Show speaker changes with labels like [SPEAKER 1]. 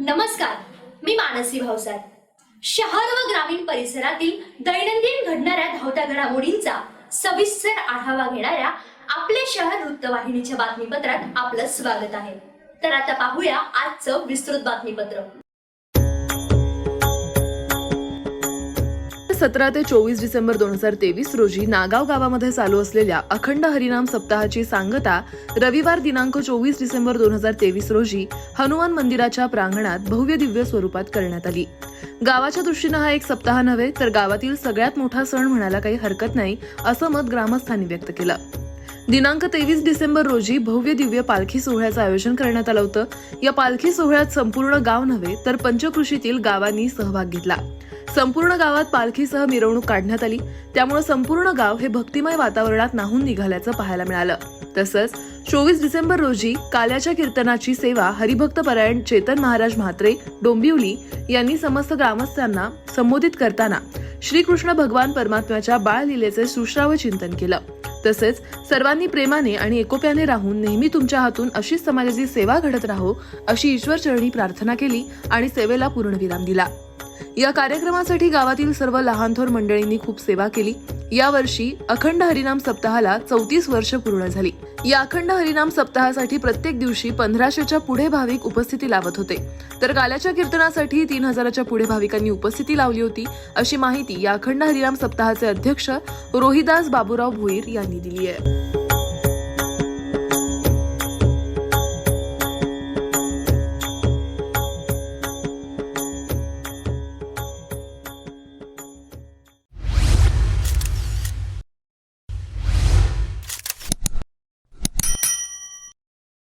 [SPEAKER 1] नमस्कार मी मानसी भावसार शहर व ग्रामीण परिसरातील दैनंदिन घडणाऱ्या धावत्या घडामोडींचा सविस्तर आढावा घेणाऱ्या आपले शहर वृत्तवाहिनीच्या बातमीपत्रात आपलं स्वागत आहे. तर आता पाहूया आजचं विस्तृत बातमीपत्र.
[SPEAKER 2] सतरा ते चोवीस डिसेंबर दोन हजार तेवीस रोजी नागाव गावामध्ये चालू असलेल्या अखंड हरिनाम सप्ताहाची सांगता रविवार दिनांक चोवीस डिसेंबर दोन हजार तेवीस रोजी हनुमान मंदिराच्या प्रांगणात भव्य दिव्य स्वरूपात करण्यात आली. गावाच्या दृष्टीनं हा एक सप्ताह नव्हे तर गावातील सगळ्यात मोठा सण म्हणायला काही हरकत नाही असं मत ग्रामस्थांनी व्यक्त केलं. दिनांक तेवीस डिसेंबर रोजी भव्य दिव्य पालखी सोहळ्याचं आयोजन करण्यात आलं होतं. या पालखी सोहळ्यात संपूर्ण गाव नव्हे तर पंचकृषीतील गावांनी सहभाग घेतला. संपूर्ण गावात पालखीसह मिरवणूक काढण्यात आली. त्यामुळे संपूर्ण गाव हे भक्तिमय वातावरणात नाहून निघाल्याचं पाहायला मिळालं. तसंच चोवीस डिसेंबर रोजी काल्याच्या कीर्तनाची सेवा हरिभक्त परायण चेतन महाराज म्हात्रे डोंबिवली यांनी समस्त ग्रामस्थांना संबोधित करताना श्रीकृष्ण भगवान परमात्म्याच्या बाळलीलेचे सुश्राव चिंतन केलं. तसेच सर्वांनी प्रेमाने आणि एकोप्याने राहून नेहमी तुमच्या हातून अशीच समाजाची सेवा घडत राहो अशी ईश्वर चरणी प्रार्थना केली आणि सेवेला पूर्णविराम दिला. या कार्यक्रमासाठी गावातील सर्व लहान थोर मंडळींनी खूप सेवा केली. यावर्षी अखंड हरिनाम सप्ताहाला चौतीस वर्ष पूर्ण झाली. या अखंड हरिनाम सप्ताहासाठी प्रत्येक दिवशी पंधराशेच्या पुढे भाविक उपस्थिती लावत होते. तर गाल्याच्या कीर्तनासाठी तीन हजाराच्या पुढे भाविकांनी उपस्थिती लावली होती अशी माहिती या अखंड हरिनाम सप्ताहाचे अध्यक्ष रोहिदास बाबूराव भोईर यांनी दिली आहे.